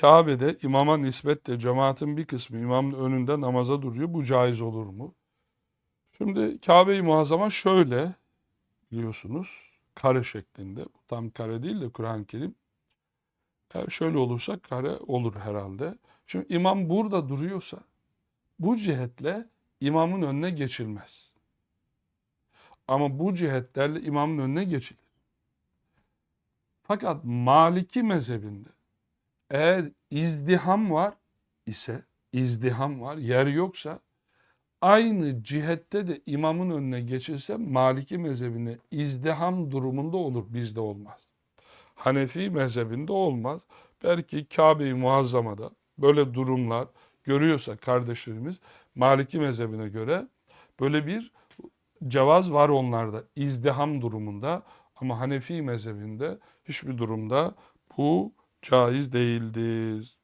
Kabe'de imama nispetle cemaatin bir kısmı imamın önünde namaza duruyor. Bu caiz olur mu? Şimdi Kabe-i Muazzama şöyle biliyorsunuz kare şeklinde. Bu tam kare değil de Kur'an-ı Kerim. Eğer şöyle olursa kare olur herhalde. Şimdi imam burada duruyorsa bu cihetle imamın önüne geçilmez. Ama bu cihetlerle imamın önüne geçilir. Fakat Maliki mezhebinde eğer izdiham var ise, izdiham var, yer yoksa aynı cihette de imamın önüne geçilse Maliki mezhebine izdiham durumunda olur, bizde olmaz. Hanefi mezhebinde olmaz. Belki Kabe-i Muazzama'da böyle durumlar görüyorsa kardeşlerimiz Maliki mezhebine göre böyle bir cevaz var onlarda izdiham durumunda ama Hanefi mezhebinde hiçbir durumda bu caiz değildir.